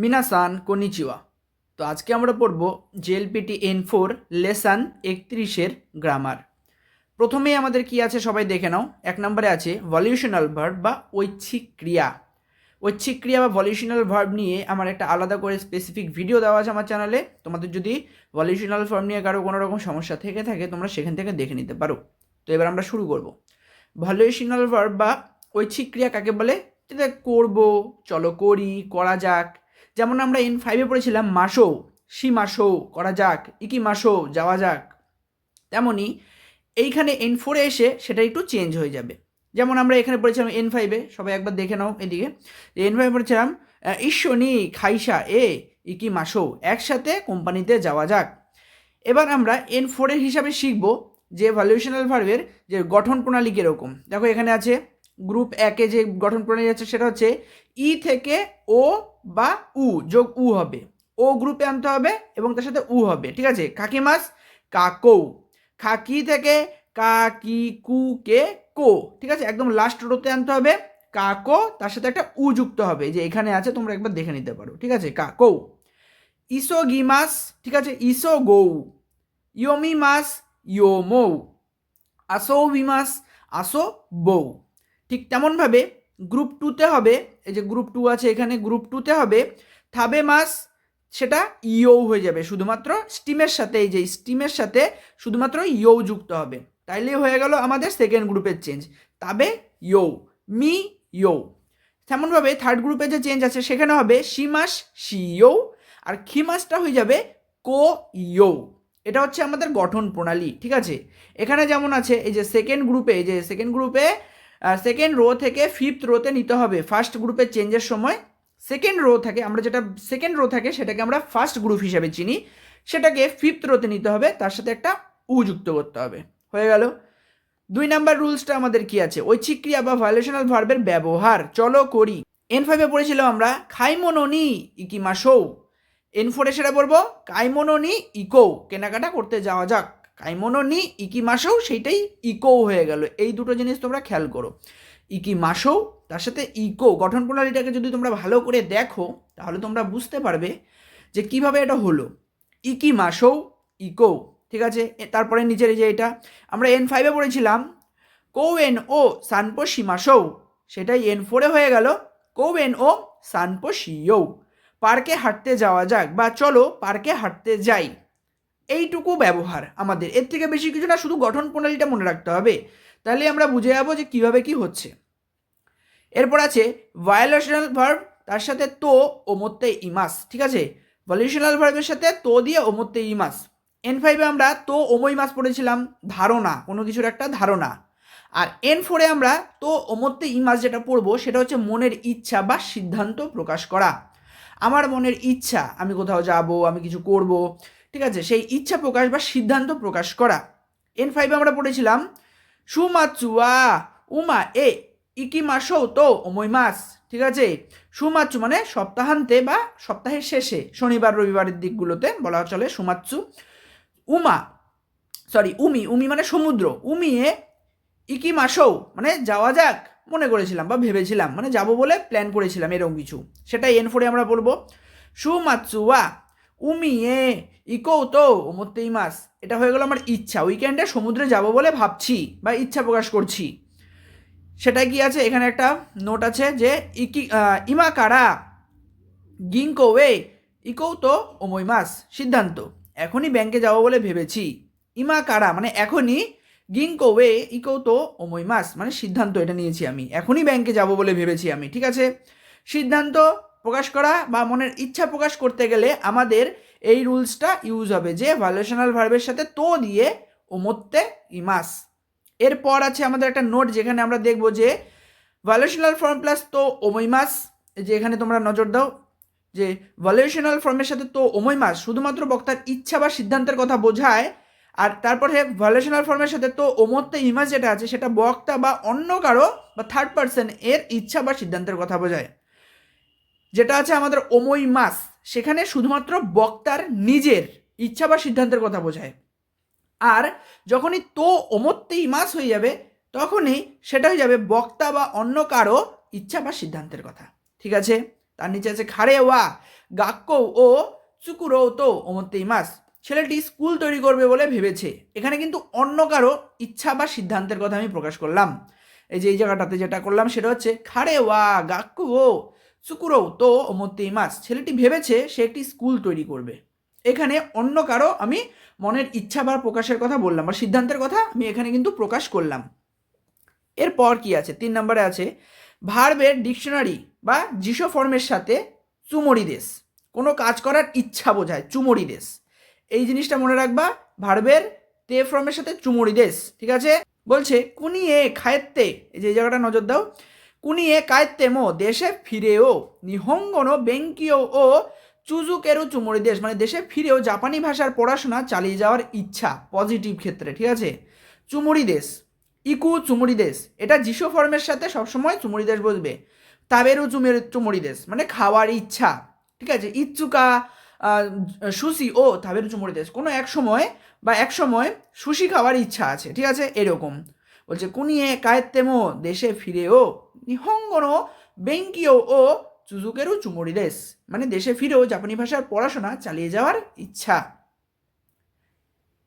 মিনাসান কনিচিওয়া। তো আজকে আমরা পড়ব জেএলপিটি এন ফোর লেসান একত্রিশের গ্রামার। প্রথমেই আমাদের কি আছে সবাই দেখে নাও। এক নম্বরে আছে ভলিউশনাল ভার্ব বা ঐচ্ছিক ক্রিয়া। ঐচ্ছিক ক্রিয়া বা ভলিউশনাল ভার্ব নিয়ে আমার একটা আলাদা করে স্পেসিফিক ভিডিও দেওয়া আছে আমার চ্যানেলে তোমাদের যদি ভলিউশনাল ভার্ব নিয়ে কারও কোনো রকম সমস্যা থেকে থাকে, তোমরা সেখান থেকে দেখে নিতে পারো। তো এবার আমরা শুরু করব। ভলিউশনাল ভার্ব বা ঐচ্ছিক ক্রিয়া কাকে বলে? যেটা করব, চলো করি, করা যাক। যেমন আমরা এন ফাইভে পড়েছিলাম, মাসো, সি মাসো, করা যাক, ইকি মাসো, যাওয়া যাক। তেমনই এইখানে এন ফোরে এসে সেটা একটু চেঞ্জ হয়ে যাবে। যেমন আমরা এখানে পড়েছিলাম এন ফাইভে সবাই একবার দেখে নাও এদিকে। এন ফাইভে পড়েছিলাম ঈশ্বনী খাইসা, এ, ইকি মাসো, একসাথে কোম্পানিতে যাওয়া যাক। এবার আমরা এন ফোরের হিসাবে শিখব যে ভ্যালুয়েশনাল ভার্বের যে গঠন প্রণালী কীরকম। দেখো এখানে আছে গ্রুপ একে যে গঠন প্রণালী আছে, সেটা হচ্ছে ই থেকে ও বা উ যোগ উ হবে। ও গ্রুপে আনতে হবে এবং তার সাথে উ হবে, ঠিক আছে? কাকিমাস কাকৌ। খাকি থেকে কাকি কু কে কো, ঠিক আছে? একদম লাস্ট রোতে আনতে হবে। কাকো, তার সাথে একটা উ যুক্ত হবে, যে এখানে আছে, তোমরা একবার দেখে নিতে পারো, ঠিক আছে? কাকৌ। ইসো গিমাস ঠিক আছে? ইসো গৌ। ইয়োমি মাস, ইয়োমৌ। আসো বিমাস আসো বৌ। ঠিক তেমনভাবে গ্রুপ টুতে হবে, এই যে গ্রুপ টু আছে এখানে গ্রুপ টুতে হবে, থাবে মাস সেটা ইয়ৌ হয়ে যাবে, শুধুমাত্র স্টিমের সাথে, এই যে স্টিমের সাথে শুধুমাত্র ইয়ৌ যুক্ত হবে। তাইলে হয়ে গেল আমাদের সেকেন্ড গ্রুপের চেঞ্জ তাবে ইয়ৌ, মি ইয়ৌ। তেমনভাবে থার্ড গ্রুপে যে চেঞ্জ আছে, সেখানে হবে সিমাস সিয়ৌ আর খিমাসটা হয়ে যাবে কো ইয়ৌ। এটা হচ্ছে আমাদের গঠন প্রণালী, ঠিক আছে? এখানে যেমন আছে, এই যে সেকেন্ড গ্রুপে এই যে সেকেন্ড গ্রুপে সেকেন্ড রো থেকে ফিফথ রোতে নিতে হবে। ফার্স্ট গ্রুপের চেঞ্জের সময় সেকেন্ড রো থাকে, আমরা যেটা সেকেন্ড রো থাকে সেটাকে আমরা ফার্স্ট গ্রুপ হিসাবে চিনি। সেটাকে ফিফথ রোতে নিতে হবে, তার সাথে একটা উ যুক্ত করতে হবে। হয়ে গেল। দুই নাম্বার রুলসটা আমাদের কি আছে? ঐচ্ছিক বা ভায়োলেশনাল ভার্বের ব্যবহার। চলো করি। এন ফাইভে পড়েছিলাম আমরা, খাইমোননি ইকিমাসৌ। এন ফোরে সেটা বলব কাইমোননি ইকো। কেনাকাটা করতে যাওয়া যাক। কাইমোননি ইকি মাসেও সেইটাই ইকো হয়ে গেল। এই দুটো জিনিস তোমরা খেয়াল করো। ইকি মাসেও তার সাথে ইকো, গঠন প্রণালীটাকে যদি তোমরা ভালো করে দেখো, তাহলে তোমরা বুঝতে পারবে যে কীভাবে এটা হলো। ইকি মাসেও ইকো ঠিক আছে? তারপরে নিচের যে এটা, আমরা এন ফাইভে পড়েছিলাম। কৌ এন ও সানপো সীমাসৌ সেটাই এন ফোরে হয়ে গেল। কৌ এন ও সানপো শিয়ৌ পার্কে হাঁটতে যাওয়া যাক, বা চলো, পার্কে হাঁটতে যাই। এইটুকু ব্যবহার আমাদের। এর থেকে বেশি কিছু না, শুধু গঠন প্রণালীটা মনে রাখতে হবে। তাহলে আমরা বুঝে যাব যে কীভাবে কি হচ্ছে। এরপর আছে ভায়োলেশনাল ভার্ব তার সাথে তো, ওমত্তে, ইমাস, ঠিক আছে? ভলিউশনাল ভার্বের সাথে তো দিয়ে ওমত্তে, ইমাস। এন ফাইভে আমরা তো ওমই মাস পড়েছিলাম। ধারণা, কোনো কিছুর একটা ধারণা। আর এন ফোরে আমরা তো, ওমত্তে, ইমাস যেটা পড়ব, সেটা হচ্ছে মনের ইচ্ছা বা সিদ্ধান্ত প্রকাশ করা। আমার মনের ইচ্ছা, আমি কোথাও যাব, আমি কিছু করব ঠিক আছে? সেই ইচ্ছা প্রকাশ বা সিদ্ধান্ত প্রকাশ করা। এন ফাইভে আমরা পড়েছিলাম সুমাচুয়া উমা এ ইকি মাসও তো অমই মাস ঠিক আছে? সুমাচ্চু মানে সপ্তাহান্তে বা সপ্তাহের শেষে, শনিবার, রবিবারের দিকগুলোতে বলা চলে সুমাচ্চু উমা সরি উমি উমি মানে সমুদ্র। উমিয়ে ইকি মাসও মানে যাওয়া যাক, মনে করেছিলাম বা ভেবেছিলাম মানে যাব বলে প্ল্যান করেছিলাম, এরকম কিছু। সেটাই এন ফোরে আমরা বলব। সুমাচুয়া উমিয়ে, ইকো তো ওমত্তেই মাস এটা হয়ে গেল আমার ইচ্ছা। উইকেন্ডে সমুদ্রে যাব বলে ভাবছি বা ইচ্ছা প্রকাশ করছি। সেটা কি আছে? এখানে একটা নোট আছে যে, ইকি ইমা কারা গিঙ্কো ওয়ে ইকো তো ওমই মাস সিদ্ধান্ত। এখনই ব্যাংকে যাব বলে ভেবেছি। ইমা কারা মানে এখনই গিঙ্কো ওয়ে ইকো তো ওমই মাস মানে সিদ্ধান্ত এটা নিয়েছি আমি। এখনই ব্যাংকে যাব বলে ভেবেছি আমি। ঠিক আছে? সিদ্ধান্ত প্রকাশ করা বা মনের ইচ্ছা প্রকাশ করতে গেলে আমাদের এই রুলসটা ইউজ হবে যে ভ্যালুয়েশনাল ভার্বের সাথে তো দিয়ে ওমত্তে ইমাস। এরপর আছে আমাদের একটা নোট যেখানে আমরা দেখব যে ভ্যালুয়েশনাল ফর্ম প্লাস তো ওমইমাস যে এখানে তোমরা নজর দাও, যে ভ্যালুয়েশনাল ফর্মের সাথে তো ওমইমাস শুধুমাত্র বক্তার ইচ্ছা বা সিদ্ধান্তের কথা বোঝায়, আর তারপরে ভ্যালুয়েশনাল ফর্মের সাথে তো ওমত্তে ইমাস যেটা আছে সেটা বক্তা বা অন্য কারও বা থার্ড পার্সন এর ইচ্ছা বা সিদ্ধান্তের কথা বোঝায়। যেটা আছে আমাদের ওমই মাস, সেখানে শুধুমাত্র বক্তার নিজের ইচ্ছা বা সিদ্ধান্তের কথা বোঝায়। আর যখনই তো ওমত্তেই মাস হয়ে যাবে, তখনই সেটা হয়ে যাবে বক্তা বা অন্য কারও ইচ্ছা বা সিদ্ধান্তের কথা। ঠিক আছে? তার নিচে আছে খারে ওয়া, গাক্কো ও চুকুরো তো ওমতেই মাস। ছেলেটি স্কুল তৈরি করবে বলে ভেবেছে। এখানে কিন্তু অন্য কারও ইচ্ছা বা সিদ্ধান্তের কথা আমি প্রকাশ করলাম। এই যে এই জায়গাটাতে যেটা করলাম সেটা হচ্ছে খারে ওয়া, গাক্কু ও চুকুরো তো ওমতেই মাস। ছেলেটি ভেবেছে সে একটি স্কুল তৈরি করবে। এখানে অন্য কারও আমি মনের ইচ্ছা বা প্রকাশের কথা বললাম বা সিদ্ধান্তের কথা আমি এখানে কিন্তু প্রকাশ করলাম। এরপর কি আছে? তিন নম্বরে আছে, ভার্বের ডিকশনারি বা জিসো ফর্মের সাথে চুমরি দেশ। কোনো কাজ করার ইচ্ছা বোঝায় চুমরি দেশ। এই জিনিসটা মনে রাখবা, ভার্বের তে ফর্মের সাথে চুমরি দেশ, ঠিক আছে? বলছে, কুনিয়ে খায়েত্তে, এই যে জায়গাটা নজর দাও কুনিয়ে কায়েত্তে মো দেশে ফিরেও, নিহঙ্গনো বেঙ্কিও ও চুজুকেরও চুমরি দেশ মানে দেশে ফিরেও জাপানি ভাষার পড়াশোনা চালিয়ে যাওয়ার ইচ্ছা পজিটিভ ক্ষেত্রে, ঠিক আছে? চুমুরি দেশ, ইকু চুমুরি দেশ, এটা জিসো ফর্মের সাথে সবসময় চুমুরি দেশ বসবে। তাবেরও চুমের, চুমুরি দেশ মানে খাওয়ার ইচ্ছা, ঠিক আছে? ইচ্ছুকা সুশি ও তাবেরও চুমুরি দেশ, কোনো এক সময় বা এক সময় সুশি খাওয়ার ইচ্ছা আছে, ঠিক আছে? এরকম। বলছে, কুনিয়ে কায়েত্তেমো দেশে ফিরেও নিহঙ্গনো বেঙ্কিও ও চুজুকেরও চুমুরি দেশ। মানে দেশে ফিরেও জাপানি ভাষার পড়াশোনা চালিয়ে যাওয়ার ইচ্ছা।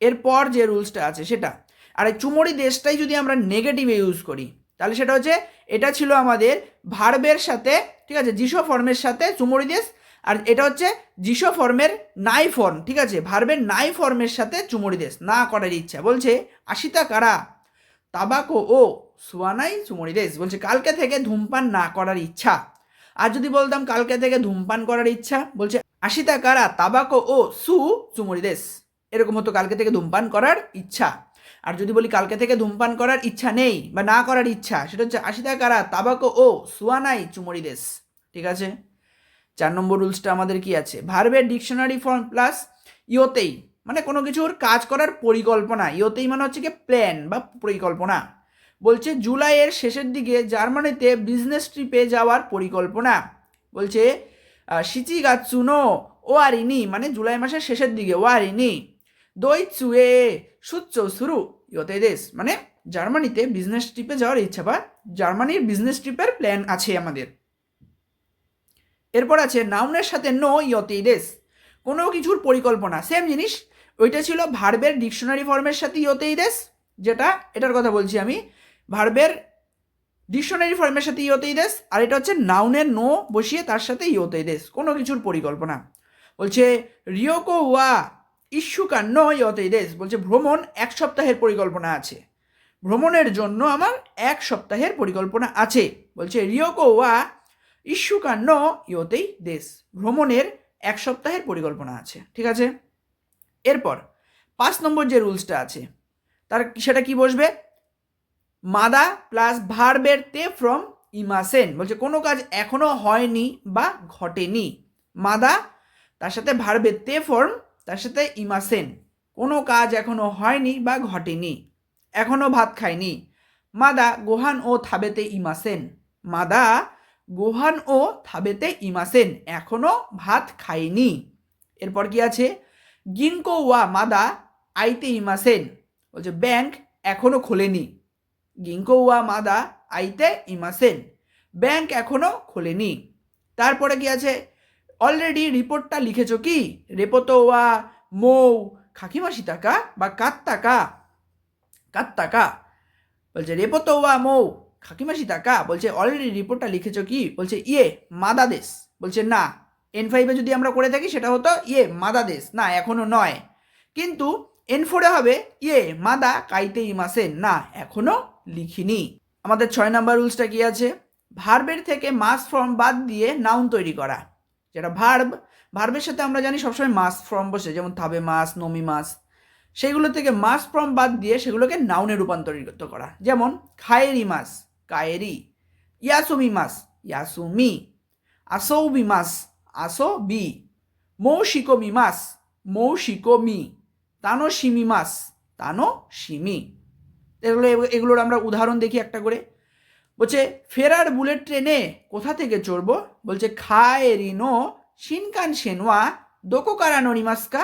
এরপর যে রুলসটা আছে সেটা। আর এই চুমরি দেশটাই যদি আমরা নেগেটিভে ইউজ করি, তাহলে সেটা হচ্ছে এটা ছিল আমাদের ভার্বের সাথে, ঠিক আছে, জিসো ফর্মের সাথে চুমরি দেশ, আর এটা হচ্ছে জিসো ফর্মের নাই ফর্ম, ঠিক আছে, ভার্বের নাই ফর্মের সাথে চুমরি দেশ। না করার ইচ্ছা। বলছে, আশিতা কারা? তাবাকো ও সুয়ানাই দেশ বলছে, কালকে থেকে ধূমপান না করার ইচ্ছা। আর যদি বলতাম কালকে থেকে ধূমপান করার ইচ্ছা, বলছে, আশিতা কারা, তাবাকো ও সু দেশ এরকম হতো কালকে থেকে ধূমপান করার ইচ্ছা। আর যদি বলি কালকে থেকে ধূমপান করার ইচ্ছা নেই বা না করার ইচ্ছা, সেটা হচ্ছে আশিতা কারা, তাবাকো ও সুয়ানাই চুমরি দেশ ঠিক আছে? চার নম্বর রুলসটা আমাদের কি আছে? ভার্বের ডিকশনারি ফর্ম প্লাস ইয়োতেই। মানে কোনো কিছুর কাজ করার পরিকল্পনা। ইয়োতেই মানে হচ্ছে কি প্ল্যান বা পরিকল্পনা। বলছে, জুলাইয়ের শেষের দিকে জার্মানিতে বিজনেস ট্রিপে যাওয়ার পরিকল্পনা। বলছে সিচি গাচ্ছুনো ও আরিনি মানে জুলাই মাসের শেষের দিকে ও আরিনি দই চুয়ে সুচ্চ শুরু ইয়োতে দেশ মানে জার্মানিতে বিজনেস ট্রিপে যাওয়ার ইচ্ছা বা জার্মানির বিজনেস ট্রিপের প্ল্যান আছে আমাদের। এরপর আছে, নাউনের সাথে নো ইয়তেই দেশ কোনো কিছুর পরিকল্পনা। সেম জিনিস, ওইটা ছিল ভার্বের ডিকশনারি ফর্মের সাথে ইয়তেই দেশ যেটা, এটার কথা বলছি আমি ভার্বের ডিকশনারি ফর্মের সাথে ইয়তেই দেশ আর এটা হচ্ছে নাউনের নো বসিয়ে তার সাথে ইয়তেই দেশ কোনো কিছুর পরিকল্পনা। বলছে রিওকো ওয়া ইস্যুকা ন ইয়তেই দেশ বলছে, ভ্রমণ এক সপ্তাহের পরিকল্পনা আছে। ভ্রমণের জন্য আমার এক সপ্তাহের পরিকল্পনা আছে। বলছে রিওকো ওয়া ইস্যুকা ন ইয়তেই দেশ ভ্রমণের এক সপ্তাহের পরিকল্পনা আছে। ঠিক আছে? এরপর, পাঁচ নম্বর যে রুলসটা আছে, তার সেটা কি বসবে? মাদা প্লাস ভার্বের তে ফ্রম ইমাসেন। বলছে, কোনো কাজ এখনও হয়নি বা ঘটেনি। মাদা, তার সাথে ভার্বের তে ফর্ম, তার সাথে ইমাসেন। কোনো কাজ এখনও হয়নি বা ঘটেনি। এখনও ভাত খায়নি মাদা, গোহান ও থাবেতে ইমাসেন। মাদা, গোহান ও থাবেতে ইমাসেন। এখনও ভাত খায়নি এরপর কি আছে? গিনকো ওয়া মাদা, আইতে ইমাসেন। বলছে, ব্যাংক এখনও খোলেনি। গিঙ্কো ওয়া মাদা আইতে ইমাসেন। ব্যাংক এখনও খোলেনি। তারপরে কি আছে? অলরেডি রিপোর্টটা লিখেছ কি? রেপোতো ওয়া মৌ খাকিমাসি টাকা বা কাত টাকা কাত টাকা বলছে রেপোতো ওয়া মৌ খাকিমাসি টাকা বলছে অলরেডি রিপোর্টটা লিখেছো কি? বলছে ইয়ে মাদাদেশ বলছে না এন ফাইভে যদি আমরা করে থাকি সেটা হতো ইয়ে মাদাদেশ না, এখনও নয়। কিন্তু এন ফোরে হবে ইয়ে মাদা, কাইতে ইমাসেন না, এখনও লিখিনি। আমাদের ছয় নাম্বার রুলসটা কি আছে? ভার্বের থেকে মাস ফর্ম বাদ দিয়ে নাউন তৈরি করা। যেটা ভার্ব, ভার্বের সাথে আমরা জানি সবসময় মাস ফর্ম বসে, যেমন থাবে মাস, নমি মাস। সেইগুলো থেকে মাস ফর্ম বাদ দিয়ে সেগুলোকে নাউনে রূপান্তরিত করা। যেমন, খায়েরি মাস, কায়েরি। ইয়াসুমি মাস, ইয়াসুমি। আসৌবি মাস আসো বি মৌশিকমি মাস, মৌশিকমি। তানো সিমি মাস তানো সিমি এগুলো এগুলোর আমরা উদাহরণ দেখি একটা করে। বলছে, ফেরার বুলেট ট্রেনে কোথা থেকে চড়বো? বলছে খায় রিনো শিনকান সেনওয়া দোকো কারানো নিমাস্কা।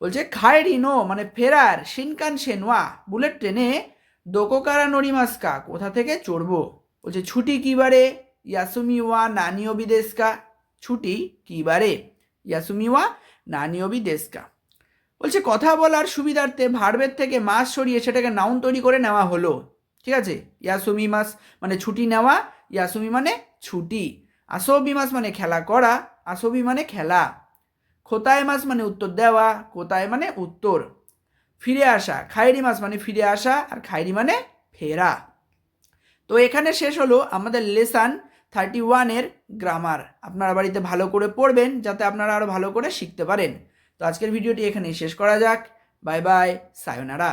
বলছে, খায়েরিনো মানে ফেরার শিনকান সেনওয়া বুলেট ট্রেনে দোকো কারানো নিমাস্কা কোথা থেকে চড়বো? বলছে, ছুটি কী বারে? ইয়াসুমিওয়া নানিওবি দেশকা ছুটি কী বারে? ইয়াসুমিওয়া নানিওবি দেশকা বলছে, কথা বলার সুবিধার্থে ভার্বের থেকে মাস সরিয়ে সেটাকে নাউন তৈরি করে নেওয়া হলো। ঠিক আছে? ইয়াসুমি মাস মানে ছুটি নেওয়া, ইয়াসুমি মানে ছুটি। আসবি মাস মানে খেলা করা, আসবি মানে খেলা। খোতায় মাস মানে উত্তর দেওয়া কোথায় মানে উত্তর। ফিরে আসা, খাইরি মাস মানে ফিরে আসা আর খাইরি মানে ফেরা। তো এখানে শেষ হলো আমাদের লেসান থার্টি ওয়ানের গ্রামার। আপনারা বাড়িতে ভালো করে পড়বেন যাতে আপনারা আরও ভালো করে শিখতে পারেন। তো আজকের ভিডিওটি এখানেই শেষ করা যাক। Bye bye সায়োনারা।